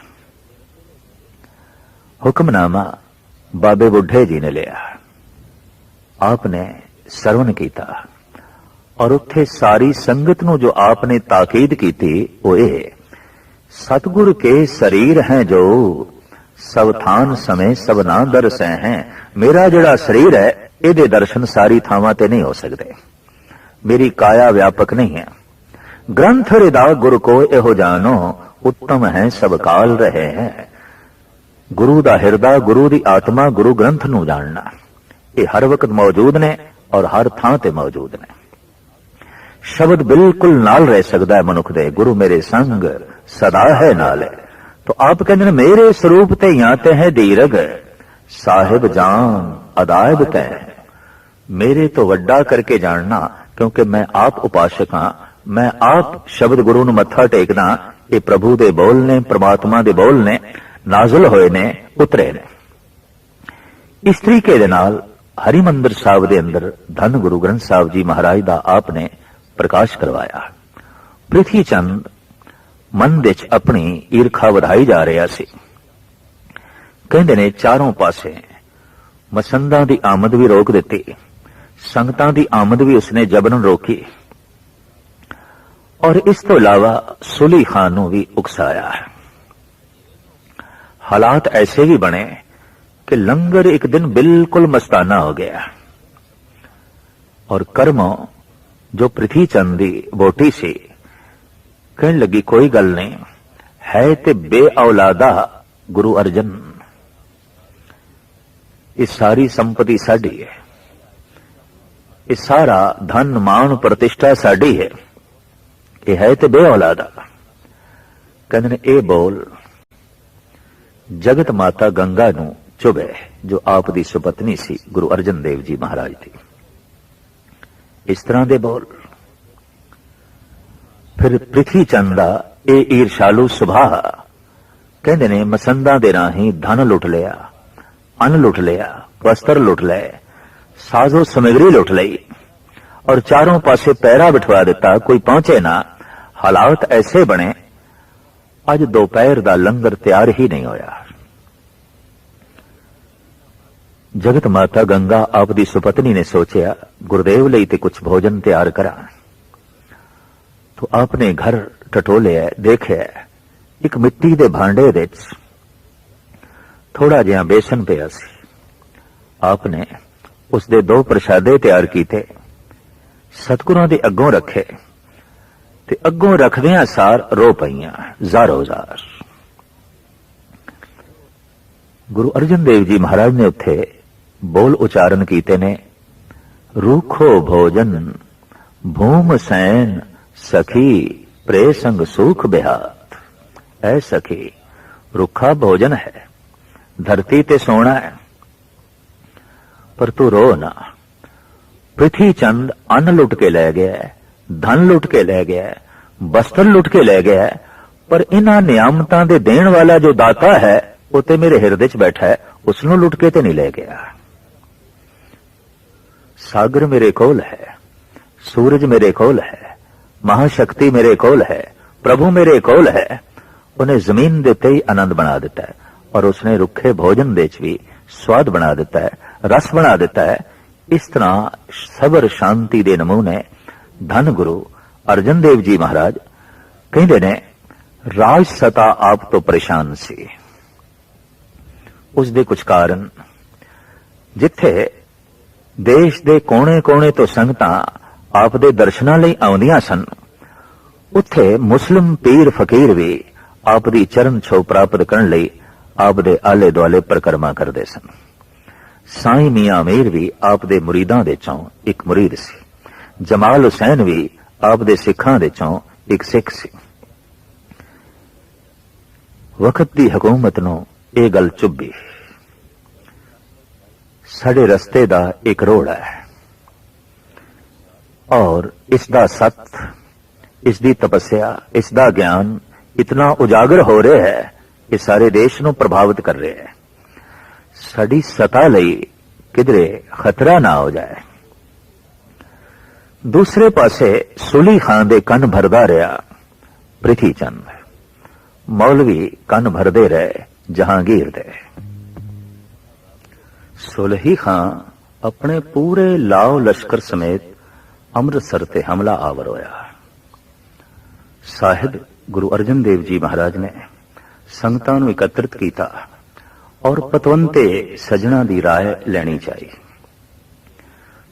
ਹੁਕਮਨਾਮਾ ਬਾਬੇ ਬੁੱਢੇ ਜੀ ਨੇ ਲਿਆ। ਆਪ ਨੇ ਸਰਵਨ ਕੀਤਾ ਔਰ ਉੱਥੇ ਸਾਰੀ ਸੰਗਤ ਨੂੰ ਜੋ ਆਪ ਨੇ ਤਾਕੀਦ ਕੀਤੀ, ਉਹ ਇਹ, ਸਤਗੁਰ ਕੇ ਸਰੀਰ ਹੈ ਜੋ ਸਵਥਾਨ ਸਮੇਂ ਸਭ ਨਾ ਦਰਸੈ ਹੈ। ਮੇਰਾ ਜਿਹੜਾ ਸਰੀਰ ਹੈ ਇਹਦੇ ਦਰਸ਼ਨ ਸਾਰੀ ਥਾਵਾਂ ਤੇ ਨਹੀਂ ਹੋ ਸਕਦੇ। ਮੇਰੀ ਕਾਇਆ ਵਿਆਪਕ ਨਹੀਂ ਹੈ ਗ੍ਰੰਥ ਹਿਰਦਾ ਗੁਰ ਕੋ ਇਹੋ ਜਾਣੋ, ਉੱਤਮ ਹੈ ਸਭ ਕਾਲ ਰਹੇ ਹੈ। ਗੁਰੂ ਦਾ ਹਿਰਦਾ, ਗੁਰੂ ਦੀ ਆਤਮਾ, ਗੁਰੂ ਗ੍ਰੰਥ ਨੂੰ ਜਾਣਨਾ। ਇਹ ਹਰ ਵਕਤ ਮੌਜੂਦ ਨੇ ਔਰ ਹਰ ਥਾਂ ਤੇ ਮੌਜੂਦ ਨੇ। ਸ਼ਬਦ ਬਿਲਕੁਲ ਨਾਲ ਰਹਿ ਸਕਦਾ ਹੈ ਮਨੁੱਖ ਦੇ। ਗੁਰੂ ਮੇਰੇ ਸੰਗ ਸਦਾ ਹੈ ਨਾਲ ਤੋ ਆਪ ਕਹਿੰਦੇ ਨੇ, ਮੇਰੇ ਸਰੂਪ ਤੇ ਜਾਂ ਤੇ ਹੈ ਦੀਰਗ ਸਾਹਿਬ ਜਾਨ ਅਦਾਇਬ ਤੈ। ਮੇਰੇ ਤੋਂ ਵੱਡਾ ਕਰਕੇ ਜਾਣਨਾ, ਕਿਉਂਕਿ ਮੈਂ ਆਪ ਉਪਾਸ਼ਕ ਹਾਂ, ਮੈਂ ਆਪ ਸ਼ਬਦ ਗੁਰੂ ਨੂੰ ਮੱਥਾ ਟੇਕਦਾ ਇਹ ਪ੍ਰਭੂ ਦੇ ਬੋਲ ਨੇ, ਪ੍ਰਮਾਤਮਾ ਦੇ ਬੋਲ ਨੇ, ਨਾਜ਼ਲ ਹੋਏ ਨੇ, ਉਤਰੇ ਨੇ। ਇਸ ਤਰੀਕੇ ਦੇ ਨਾਲ ਹਰਿਮੰਦਰ ਸਾਹਿਬ ਦੇ ਅੰਦਰ ਧੰਨ ਗੁਰੂ ਗ੍ਰੰਥ ਸਾਹਿਬ ਜੀ ਮਹਾਰਾਜ ਦਾ ਆਪ ਨੇ ਪ੍ਰਕਾਸ਼ ਕਰਵਾਇਆ। ਪ੍ਰਿਥੀ ਚੰਦ ਮਨ ਵਿੱਚ ਆਪਣੀ ਈਰਖਾ ਵਧਾਈ ਜਾ ਰਿਹਾ ਸੀ। ਕਹਿੰਦੇ ਨੇ ਚਾਰੋਂ ਪਾਸੇ ਮਸੰਦਾਂ ਦੀ ਆਮਦ ਵੀ ਰੋਕ ਦਿੱਤੀ। ਸੰਗਤਾਂ ਦੀ ਆਮਦ ਵੀ ਉਸਨੇ ਜਬਰਨ ਰੋਕੀ। ਔਰ ਇਸ ਤੋਂ ਇਲਾਵਾ ਸੁਲੀ ਖਾਨ ਨੂੰ ਵੀ ਉਕਸਾਇਆ। ਹਾਲਾਤ ਐਸੇ ਵੀ ਬਣੇ ਕਿ ਲੰਗਰ ਇੱਕ ਦਿਨ ਬਿਲਕੁਲ ਮਸਤਾਨਾ ਹੋ ਗਿਆ। ਔਰ ਕਰਮੋ ਜੋ ਪ੍ਰਿਥੀ ਚੰਦ ਦੀ ਵੋਟੀ ਸੀ ਕਹਿਣ ਲੱਗੀ, ਕੋਈ ਗੱਲ ਨਹੀਂ। ਹੈ ਤੇ ਬੇ ਔਲਾਦਾ ਗੁਰੂ ਅਰਜਨ। ਇਹ ਸਾਰੀ ਸੰਪਤੀ ਸਾਡੀ ਹੈ। ਇਹ ਸਾਰਾ ਧਨ ਮਾਣ ਪ੍ਰਤਿਸ਼ਠਾ ਸਾਡੀ ਹੈ। ਇਹ ਹੈ ਤੇ ਬੇ ਔਲਾਦਾ ਕਹਿੰਦੇ ਨੇ, ਇਹ ਬੋਲ, ਜਗਤ ਮਾਤਾ ਗੰਗਾ ਨੂੰ ਚੁਭੇ, ਜੋ ਆਪ ਦੀ ਸੁਪਤਨੀ ਸੀ ਗੁਰੂ ਅਰਜਨ ਦੇਵ ਜੀ ਮਹਾਰਾਜ ਦੀ। ਇਸ ਤਰ੍ਹਾਂ ਦੇ ਬੋਲ। ਫਿਰ ਪ੍ਰਿਥੀ ਚੰਦ ਦਾ ਇਹ ਈਰਸ਼ਾਲੂ ਸੁਭਾਅ। ਕਹਿੰਦੇ ਨੇ, ਮਸੰਦਾਂ ਦੇ ਰਾਹੀਂ ਧਨ ਲੁੱਟ ਲਿਆ, ਅਨ ਲੁੱਟ ਲਿਆ, ਵਸਤਰ ਲੁੱਟ ਲਏ, ਸਾਜ਼ੋ ਸਮਗਰੀ ਲੁੱਟ ਲਈ, ਔਰ ਚਾਰੋਂ ਪਾਸੇ ਪੈਰਾ ਬਿਠਵਾ ਦਿੱਤਾ, ਕੋਈ ਪਹੁੰਚੇ ਨਾ। ਹਾਲਾਤ ਐਸੇ ਬਣੇ, ਅੱਜ ਦੁਪਹਿਰ ਦਾ ਲੰਗਰ ਤਿਆਰ ਹੀ ਨਹੀਂ ਹੋਇਆ। ਜਗਤ ਮਾਤਾ ਗੰਗਾ ਆਪ ਦੀ ਸੁਪਤਨੀ ਨੇ ਸੋਚਿਆ, ਗੁਰਦੇਵ ਲਈ ਤੇ ਕੁਝ ਭੋਜਨ ਤਿਆਰ ਕਰਾਂ। ਤੋ ਆਪਨੇ ਘਰ ਟਟੋਲਿਆ, ਦੇਖਿਆ ਇੱਕ ਮਿੱਟੀ ਦੇ ਭਾਂਡੇ ਵਿੱਚ ਥੋੜਾ ਜਿਹਾ ਬੇਸਨ ਪਿਆ ਸੀ। ਆਪਨੇ ਉਸ ਦੇ ਦੋ ਪ੍ਰਸ਼ਾਦੇ ਤਿਆਰ ਕੀਤੇ। ਸਤਿਗੁਰਾਂ ਦੇ ਅੱਗੋਂ ਰੱਖੇ ਤੇ ਅੱਗੋਂ ਰੱਖਦਿਆਂ ਸਾਰ ਰੋ ਪਈਆਂ, ਜ਼ਾਰੋ ਜ਼ਾਰ। ਗੁਰੂ ਅਰਜਨ ਦੇਵ ਜੀ ਮਹਾਰਾਜ ਨੇ ਉੱਥੇ ਬੋਲ ਉਚਾਰਨ ਕੀਤੇ ਨੇ, ਰੂਖੋ ਭੋਜਨ, ਭੂਮ ਸੈਨ ਸਖੀ ਪ੍ਰੇ ਸੰਗ ਸੁਖ ਬਿਹਾਤ ਐ ਸਖੀ ਰੁੱਖਾ ਭੋਜਨ ਹੈ ਧਰਤੀ ਤੇ ਸੋਣਾ ਹੈ ਪਰ ਤੂੰ ਰੋ ਨਾ ਪ੍ਰਿਥੀ ਚੰਦ ਅੰਨ ਲੁੱਟ ਕੇ ਲੈ ਗਿਆ ਧਨ ਲੁੱਟ ਕੇ ਲੈ ਗਿਆ ਬਸਤਰ ਲੁੱਟ ਕੇ ਲੈ ਗਿਆ ਪਰ ਇਹਨਾਂ ਨਿਆਮਤਾਂ ਦੇ ਦੇਣ ਵਾਲਾ ਜੋ ਦਾਤਾ ਹੈ ਉਹ ਤੇ ਮੇਰੇ ਹਿਰਦੇ 'ਚ ਬੈਠਾ ਹੈ ਉਸ ਨੂੰ ਲੁੱਟ ਕੇ ਤੇ ਨਹੀਂ ਲੈ ਗਿਆ ਸਾਗਰ ਮੇਰੇ ਕੋਲ ਹੈ ਸੂਰਜ ਮੇਰੇ ਕੋਲ ਹੈ ਮਹਾਸ਼ਕਤੀ ਮੇਰੇ ਕੋਲ ਹੈ, ਪ੍ਰਭੂ ਮੇਰੇ ਕੋਲ ਹੈ। ਉਹਨੇ ਜ਼ਮੀਨ ਦੇ ਉੱਤੇ ਹੀ ਆਨੰਦ ਬਣਾ ਦਿੱਤਾ ਹੈ ਔਰ ਉਸਨੇ ਰੁੱਖੇ ਭੋਜਨ ਦੇ ਵਿੱਚ ਵੀ ਸਵਾਦ ਬਣਾ ਦਿੱਤਾ ਹੈ, ਰਸ ਬਣਾ ਦਿੱਤਾ ਹੈ। ਇਸ ਤਰ੍ਹਾਂ ਸਬਰ ਸ਼ਾਂਤੀ ਦੇ ਨਮੂਨੇ ਧੰਨ ਗੁਰੂ ਅਰਜਨ ਦੇਵ ਜੀ ਮਹਾਰਾਜ ਕਹਿੰਦੇ ਨੇ, ਰਾਜ ਸਤਾ ਆਪ ਤੋਂ ਪਰੇਸ਼ਾਨ ਸੀ। ਉਸ ਦੇ ਕੁਝ ਕਾਰਨ, ਜਿੱਥੇ ਦੇਸ਼ ਦੇ ਕੋਨੇ-ਕੋਨੇ ਤੋਂ ਸੰਗਤਾਂ ਆਪ ਦੇ ਦਰਸ਼ਨਾਂ ਲਈ ਆਉਂਦੀਆਂ ਸਨ। ਉੱਥੇ ਮੁਸਲਿਮ ਪੀਰ ਫਕੀਰ ਵੀ ਆਪ ਦੀ ਚਰਨ ਛੋ ਪ੍ਰਾਪਤ ਕਰਨ ਲਈ ਆਪ ਦੇ ਆਲੇ ਦੁਆਲੇ ਪਰਕਰਮਾ ਕਰਦੇ ਸਨ। ਸਾਈਂ ਮੀਆਂ ਮੀਰ ਵੀ ਆਪ ਦੇ ਮੁਰੀਦਾਂ ਦੇ ਚੋਂ ਇੱਕ ਮੁਰੀਦ ਸੀ। ਜਮਾਲ ਹੁਸੈਨ ਵੀ ਆਪ ਦੇ ਸਿੱਖਾਂ ਦੇ ਚੋਂ ਇੱਕ ਸਿੱਖ ਸੀ। ਵਕਤ ਦੀ ਹਕੂਮਤ ਨੂੰ ਇਹ ਗੱਲ ਚੁੱਭੀ। ਸਾਡੇ ਰਸਤੇ ਦਾ ਇੱਕ ਰੋੜ ਹੈ। ਔਰ ਇਸ ਦਾ ਸਤ ਇਸ ਦੀ ਤਪੱਸਿਆ ਇਸ ਦਾ ਗਿਆਨ ਇਤਨਾ ਉਜਾਗਰ ਹੋ ਰਿਹਾ ਹੈ ਕਿ ਸਾਰੇ ਦੇਸ਼ ਨੂੰ ਪ੍ਰਭਾਵਿਤ ਕਰ ਰਿਹਾ ਹੈ ਸਾਡੀ ਸਤਾ ਲਈ ਕਿਧਰੇ ਖਤਰਾ ਨਾ ਹੋ ਜਾਏ ਦੂਸਰੇ ਪਾਸੇ ਸੁਲੀ ਖਾਨ ਦੇ ਕੰਨ ਭਰਦਾ ਰਿਹਾ ਪ੍ਰਿਥੀ ਚੰਦ ਮੌਲਵੀ ਕੰਨ ਭਰਦੇ ਰਹੇ ਜਹਾਂਗੀਰ ਦੇ ਸੁਲਹੀ ਖਾਨ ਆਪਣੇ ਪੂਰੇ ਲਾਓ ਲਸ਼ਕਰ ਸਮੇਤ ਅੰਮ੍ਰਿਤਸਰ ਤੇ ਹਮਲਾ ਆਵਰ ਹੋਇਆ ਸਾਹਿਬ ਗੁਰੂ ਅਰਜਨ ਦੇਵ ਜੀ ਮਹਾਰਾਜ ਨੇ ਸੰਗਤਾਂ ਨੂੰ ਇਕੱਤਰਿਤ ਕੀਤਾ ਔਰ ਪਤਵੰਤੇ ਸਜਣਾ ਦੀ ਰਾਏ ਲੈਣੀ ਚਾਹੀ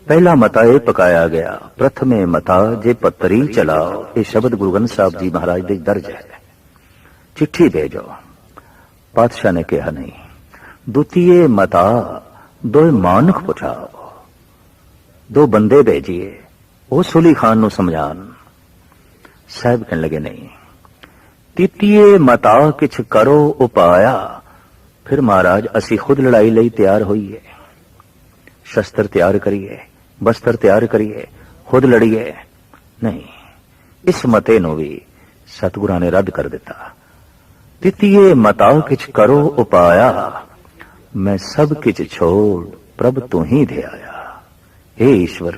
ਪਹਿਲਾ ਮਤਾ ਇਹ ਪਕਾਇਆ ਗਿਆ ਪ੍ਰਥਮੇ ਮਤਾ ਜੇ ਪੱਤਰੀ ਚਲਾਓ ਇਹ ਸ਼ਬਦ ਗੁਰੂ ਗ੍ਰੰਥ ਸਾਹਿਬ ਜੀ ਮਹਾਰਾਜ ਦੇ ਦਰਜ ਹੈ ਚਿੱਠੀ ਭੇਜੋ ਪਾਤਸ਼ਾਹ ਨੇ ਕਿਹਾ ਨਹੀਂ ਦੁਤੀਏ ਮਤਾ ਦੋ ਮਾਨੁਖ ਪਠਾਓ ਦੋ ਬੰਦੇ ਭੇਜੀਏ ਉਹ ਸੁਲੀ ਖਾਨ ਨੂੰ ਸਮਝਾਣ ਸਾਹਿਬ ਕਹਿਣ ਲੱਗੇ, ਨਹੀਂ, ਤੀਤੀਏ ਮਤਾ ਕਿਛ ਕਰੋ ਉਪਾਇਆ, ਫਿਰ ਮਹਾਰਾਜ, ਅਸੀਂ ਖੁਦ ਲੜਾਈ ਲਈ ਤਿਆਰ ਹੋਈਏ। ਸ਼ਸਤਰ ਤਿਆਰ ਕਰੀਏ, ਬਸਤਰ ਤਿਆਰ ਕਰੀਏ, ਖੁਦ ਲੜੀਏ। ਨਹੀਂ, ਇਸ ਮਤੇ ਨੂੰ ਵੀ ਸਤਿਗੁਰਾਂ ਨੇ ਰੱਦ ਕਰ ਦਿੱਤਾ। ਤੀਤੀਏ ਮਤਾ ਕਿਛ ਕਰੋ ਉਪਾਇਆ, ਮੈਂ ਸਭ ਕਿਛ ਛੋੜ ਪ੍ਰਭ ਤੂੰ ਹੀ ਧਿਆਇਆ। हे ਈਸ਼ਵਰ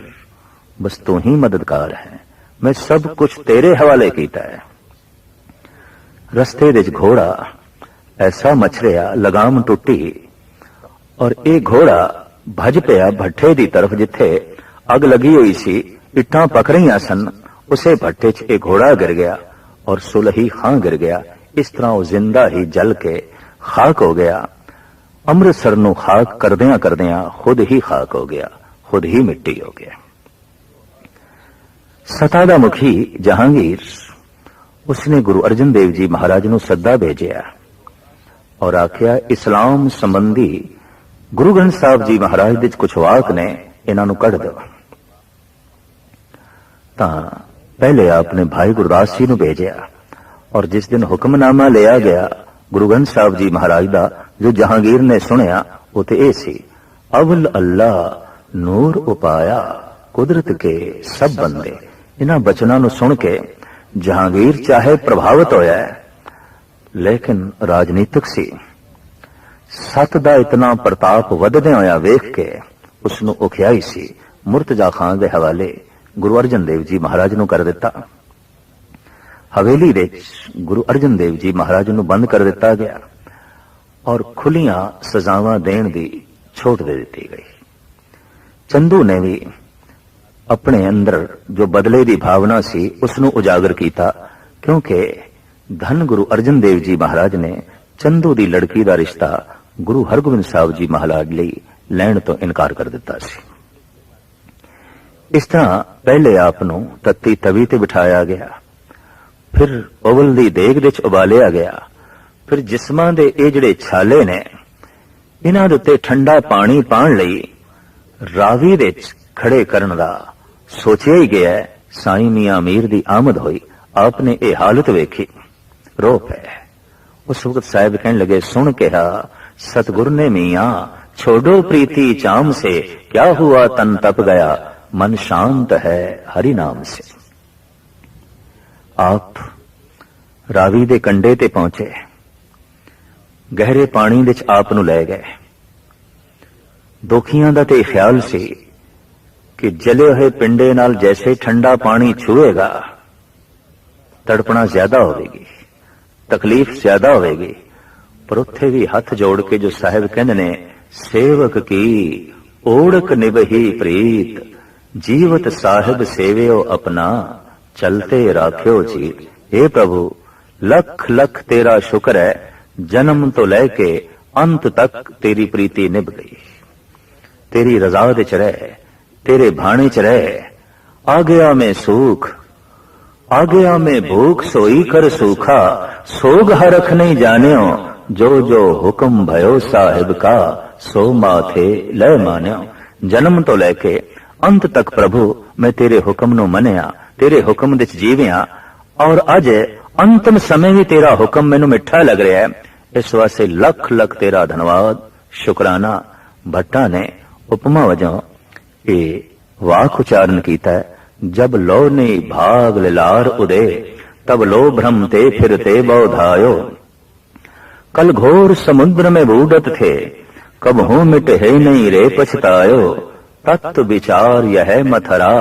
ਬਸ ਤੂੰ ਹੀ ਮਦਦਗਾਰ ਹੈ ਮੈਂ ਸਭ ਕੁਝ ਤੇਰੇ ਹਵਾਲੇ ਕੀਤਾ ਹੈ ਰਸਤੇ ਵਿੱਚ ਘੋੜਾ ਐਸਾ ਮਛਰਿਆ ਲਗਾਮ ਟੁੱਟੀ ਔਰ ਇਹ ਘੋੜਾ ਭਜ ਪਿਆ ਭੱਠੇ ਦੀ ਤਰਫ ਜਿੱਥੇ ਅੱਗ ਲੱਗੀ ਹੋਈ ਸੀ ਇੱਟਾਂ ਪਕ ਰਹੀਆਂ ਸਨ ਉਸੇ ਭੱਠੇ 'ਚ ਇਹ ਘੋੜਾ ਗਿਰ ਗਿਆ ਔਰ ਸੁਲਹੀ ਖਾਂ ਗਿਰ ਗਿਆ ਇਸ ਤਰ੍ਹਾਂ ਉਹ ਜ਼ਿੰਦਾ ਹੀ ਜਲ ਕੇ ਖਾਕ ਹੋ ਗਿਆ ਅੰਮ੍ਰਿਤਸਰ ਨੂੰ ਖਾਕ ਕਰਦਿਆਂ ਕਰਦਿਆਂ ਖੁਦ ਹੀ ਖਾਕ ਹੋ ਗਿਆ ਖੁਦ ਹੀ ਮਿੱਟੀ ਹੋ ਗਿਆ ਸਤਾ ਦਾ ਮੁਖੀ ਜਹਾਂਗੀਰ, ਉਸਨੇ ਗੁਰੂ ਅਰਜਨ ਦੇਵ ਜੀ ਮਹਾਰਾਜ ਨੂੰ ਸੱਦਾ ਭੇਜਿਆ ਔਰ ਆਖਿਆ, ਇਸਲਾਮ ਸੰਬੰਧੀ ਗੁਰੂ ਗ੍ਰੰਥ ਸਾਹਿਬ ਜੀ ਮਹਾਰਾਜ ਦੇ ਕੁਝ ਵਾਕ ਨੇ, ਇਹਨਾਂ ਨੂੰ ਕੱਢ ਦਿਓ। ਤਾਂ ਪਹਿਲੇ ਆਪਨੇ ਭਾਈ ਗੁਰਦਾਸ ਜੀ ਨੂੰ ਭੇਜਿਆ ਔਰ ਜਿਸ ਦਿਨ ਹੁਕਮਨਾਮਾ ਲਿਆ ਗਿਆ, ਗੁਰੂ ਗ੍ਰੰਥ ਸਾਹਿਬ ਜੀ ਮਹਾਰਾਜ ਦਾ, ਜੋ ਜਹਾਂਗੀਰ ਨੇ ਸੁਣਿਆ, ਉਹ ਤੇ ਇਹ ਸੀ, ਅਵਲ ਅੱਲਾ ਨੂਰ ਉਪਾਇਆ, ਕੁਦਰਤ ਕੇ ਸਭ ਬੰਦੇ। ਇਹਨਾਂ ਬਚਨਾਂ ਨੂੰ ਸੁਣ ਕੇ ਜਹਾਂਗੀਰ ਚਾਹੇ ਪ੍ਰਭਾਵਿਤ ਹੋਇਆ ਲੇਕਿਨ ਰਾਜਨੀਤਿਕ ਸੀ। ਸਤ ਦਾ ਇਤਨਾ ਪ੍ਰਤਾਪ ਵਧਦੇ ਹੋਇਆ ਵੇਖ ਕੇ ਉਸ ਨੂੰ ਉਖਿਆਈ ਸੀ। ਮੁਰਤਜ਼ਾ ਖਾਨ ਦੇ ਹਵਾਲੇ ਗੁਰੂ ਅਰਜਨ ਦੇਵ ਜੀ ਮਹਾਰਾਜ ਨੂੰ ਕਰ ਦਿੱਤਾ। ਹਵੇਲੀ ਦੇ ਗੁਰੂ ਅਰਜਨ ਦੇਵ ਜੀ ਮਹਾਰਾਜ ਨੂੰ ਬੰਦ ਕਰ ਦਿੱਤਾ ਗਿਆ ਔਰ ਖੁੱਲੀਆਂ ਸਜ਼ਾਵਾਂ ਦੇਣ ਦੀ ਛੋਟ ਦੇ ਦਿੱਤੀ ਗਈ। ਚੰਦੂ ਨੇ ਵੀ ਆਪਣੇ ਅੰਦਰ ਜੋ ਬਦਲੇ ਦੀ ਭਾਵਨਾ ਸੀ ਉਸ ਨੂੰ ਉਜਾਗਰ ਕੀਤਾ, ਕਿਉਂਕਿ ਧੰਨ ਗੁਰੂ ਅਰਜਨ ਦੇਵ ਜੀ ਮਹਾਰਾਜ ਨੇ ਚੰਦੂ ਦੀ ਲੜਕੀ ਦਾ ਰਿਸ਼ਤਾ ਗੁਰੂ ਹਰਗੋਬਿੰਦ ਸਾਹਿਬ ਜੀ ਮਹਾਰਾਜ ਲਈ ਲੈਣ ਤੋਂ ਇਨਕਾਰ ਕਰ ਦਿੱਤਾ ਸੀ। ਇਸ ਤਰ੍ਹਾਂ ਪਹਿਲੇ ਆਪ ਨੂੰ ਤੱਤੀ ਤਵੀ ਤੇ ਬਿਠਾਇਆ ਗਿਆ, ਫਿਰ ਉਬਲ ਦੀ ਦੇਗ ਵਿੱਚ ਉਬਾਲਿਆ ਗਿਆ, ਫਿਰ ਜਿਸਮਾਂ ਦੇ ਇਹ ਜਿਹੜੇ ਛਾਲੇ ਨੇ, ਇਹਨਾਂ ਦੇ ਉੱਤੇ ਠੰਡਾ ਪਾਣੀ ਪਾਣ ਲਈ ਰਾਵੀ ਦੇ ਵਿੱਚ ਖੜੇ ਕਰਨ ਦਾ ਸੋਚਿਆ ਹੀ ਗਿਆ ਹੈ। ਸਾਈਂ ਮੀਆਂ ਮੀਰ ਦੀ ਆਮਦ ਹੋਈ, ਆਪਨੇ ਇਹ ਹਾਲਤ ਵੇਖੀ। ਰੋ ਪਏ ਉਸ ਵਕਤ ਸਾਹਿਬ ਕਹਿਣ ਲਗੇ, ਸੁਣ ਕਿਹਾ, ਸਤਗੁਰ ਨੇ ਮੀਆਂ ਛੋੜੋ ਪ੍ਰੀਤੀ ਚਾਮ ਸੇ, ਕਿਆ ਹੁਆ ਤਨ ਤਪ ਗਿਆ, ਮਨ ਸ਼ਾਂਤ ਹੈ ਹਰੀ ਨਾਮ ਸੇ। ਆਪ ਰਾਵੀ ਦੇ ਕੰਢੇ ਤੇ ਪਹੁੰਚੇ। ਗਹਿਰੇ ਪਾਣੀ ਵਿੱਚ ਆਪ ਨੂੰ ਲੈ ਗਏ। ਦੁਖੀਆਂ ਦਾ ਤੇ ਖਿਆਲ ਸੀ ਕਿ ਜਲੇ ਹੋਏ ਪਿੰਡੇ ਨਾਲ ਜੈਸੇ ਠੰਡਾ ਪਾਣੀ ਛੂਏਗਾ ਤੜਪਣਾ ਜ਼ਿਆਦਾ ਹੋਵੇਗੀ, ਤਕਲੀਫ ਜ਼ਿਆਦਾ ਹੋਵੇਗੀ, ਪਰ ਉੱਥੇ ਵੀ ਹੱਥ ਜੋੜ ਕੇ ਜੋ ਸਾਹਿਬ ਕਹਿੰਦੇ ਨੇ, ਸੇਵਕ ਕੀ ਓੜਕ ਨਿਭਹੀ ਪ੍ਰੀਤ, ਜੀਵਤ ਸਾਹਿਬ ਸੇਵਿਓ ਆਪਣਾ, ਚਲਤੇ ਰਾਖਿਓ ਜੀ हे ਪ੍ਰਭੂ, ਲੱਖ ਲੱਖ ਤੇਰਾ ਸ਼ੁਕਰ ਹੈ, ਜਨਮ ਤੋਂ ਲੈ ਕੇ ਅੰਤ ਤੱਕ ਤੇਰੀ ਪ੍ਰੀਤੀ ਨਿਭ ਗਈ। ਤੇਰੀ ਰਜ਼ਾ ਦੇ ਚ ਰਹਿ ਤੇਰੇ ਭਾਣੇ ਚ ਰਹਿ। ਆ ਗਿਆ ਮੈਂ ਸੁਖ। ਆ ਗਿਆ ਮੈਂ ਭੂਖ ਸੋਈ ਕਰ ਸੂਖਾ। ਸੋਗ ਹਰਖ ਨਹੀਂ ਜਾਣਿਓ। ਜੋ ਜੋ ਹੁਕਮ ਭਇਓ ਸਾਹਿਬ ਕਾ, ਸੋ ਮਾਥੇ ਲੈ ਮਾਨਿਓ। ਜਨਮ ਤੋਂ ਲੈ ਕੇ ਅੰਤ ਤੱਕ ਪ੍ਰਭੂ, ਮੈਂ ਤੇਰੇ ਹੁਕਮ ਨੂੰ ਮੰਨਿਆ, ਤੇਰੇ ਹੁਕਮ ਵਿੱਚ ਜੀਵਿਆ। ਔਰ ਅੱਜ ਅੰਤਮ ਸਮੇਂ ਵੀ ਤੇਰਾ ਹੁਕਮ ਮੈਨੂੰ ਮਿੱਠਾ ਲੱਗ ਰਿਹਾ ਹੈ। ਇਸ ਵਾਸਤੇ ਲੱਖ ਲੱਖ ਤੇਰਾ ਧੰਨਵਾਦ। ਸ਼ੁਕਰਾਨਾ। ਭੱਟਾ ਨੇ ਉਪਮਾ ਵਜੋਂ ਇਹ ਵਾਕ ਉਚਾਰਨ ਕੀਤਾ ਹੈ जब लो ने भाग लार उदे तब लो भ्रम ते फिरते बौधायो कल घोर समुद्र में बूढ़त थे कब हो मिट है नहीं रे पछतायो तत्व विचार यह मथरा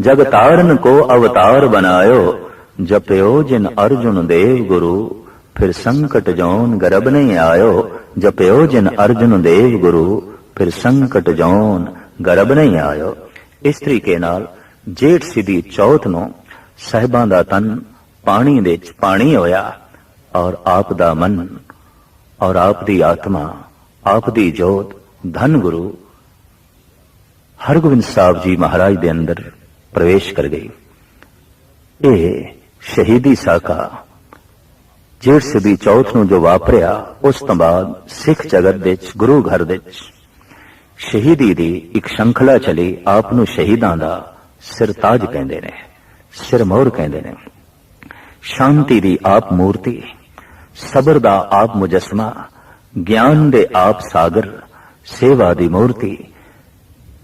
जग तारन को अवतार बनायो जपयो जिन अर्जुन देव गुरु फिर संकट जौन गर्भ नहीं आयो जपयो जिन अर्जुन देव गुरु फिर संकट जौन ਗਰਭ ਨਹੀਂ ਆਇਓ। ਇਸ ਤਰੀਕੇ ਨਾਲ ਜੇਠ ਸਿਦੀ ਚੌਥ ਨੂੰ ਸਹਿਬਾਂ ਦਾ ਤਨ ਪਾਣੀ ਦੇ ਚ ਪਾਣੀ ਹੋਇਆ ਔਰ ਆਪ ਦਾ ਮਨ ਔਰ ਆਪ ਦੀ ਆਤਮਾ, ਆਪ ਦੀ ਜੋਤ, ਧੰਨ ਗੁਰੂ ਹਰਗੋਬਿੰਦ ਸਾਹਿਬ ਜੀ ਮਹਾਰਾਜ ਦੇ ਅੰਦਰ ਪ੍ਰਵੇਸ਼ ਕਰ ਗਈ। ਇਹ ਸ਼ਹੀਦੀ ਸਾਕਾ ਜੇਠ ਸਦੀ ਚੌਥ ਨੂੰ ਜੋ ਵਾਪਰਿਆ, ਉਸ ਤੋਂ ਬਾਅਦ ਸਿੱਖ ਜਗਤ ਦੇ ਵਿੱਚ, ਗੁਰੂ ਘਰ ਦੇ ਵਿੱਚ ਸ਼ਹੀਦੀ ਦੀ ਇੱਕ ਸ਼ੰਖਲਾ ਚਲੀ ਆਪ ਨੂੰ ਸ਼ਹੀਦਾਂ ਦਾ ਸਿਰਤਾਜ ਕਹਿੰਦੇ ਨੇ, ਸਿਰਮੌਰ ਕਹਿੰਦੇ ਨੇ। ਸ਼ਾਂਤੀ ਦੀ ਆਪ ਮੂਰਤੀ, ਸਬਰ ਦਾ ਆਪ ਮੁਜਸਮਾ, ਗਿਆਨ ਦੇ ਆਪ ਸਾਗਰ, ਸੇਵਾ ਦੀ ਮੂਰਤੀ,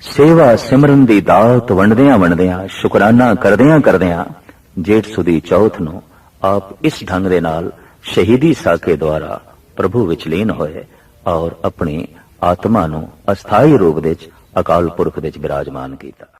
ਸੇਵਾ ਸਿਮਰਨ ਦੀ ਦਾਤ ਵੰਡਦਿਆਂ ਵੰਡਦਿਆਂ, ਸ਼ੁਕਰਾਨਾ ਕਰਦਿਆਂ ਕਰਦਿਆਂ ਜੇਠ ਸੁਦੀ ਚੌਥ ਨੂੰ ਆਪ ਇਸ ਢੰਗ ਦੇ ਨਾਲ ਸ਼ਹੀਦੀ ਸਾਕੇ ਦੁਆਰਾ ਪ੍ਰਭੂ ਵਿੱਚ ਲੀਨ ਹੋਏ ਔਰ ਆਪਣੀ ਆਤਮਾ ਨੂੰ ਅਸਥਾਈ ਰੂਪ ਵਿੱਚ ਅਕਾਲ ਪੁਰਖ ਵਿੱਚ ਬਿਰਾਜਮਾਨ ਕੀਤਾ।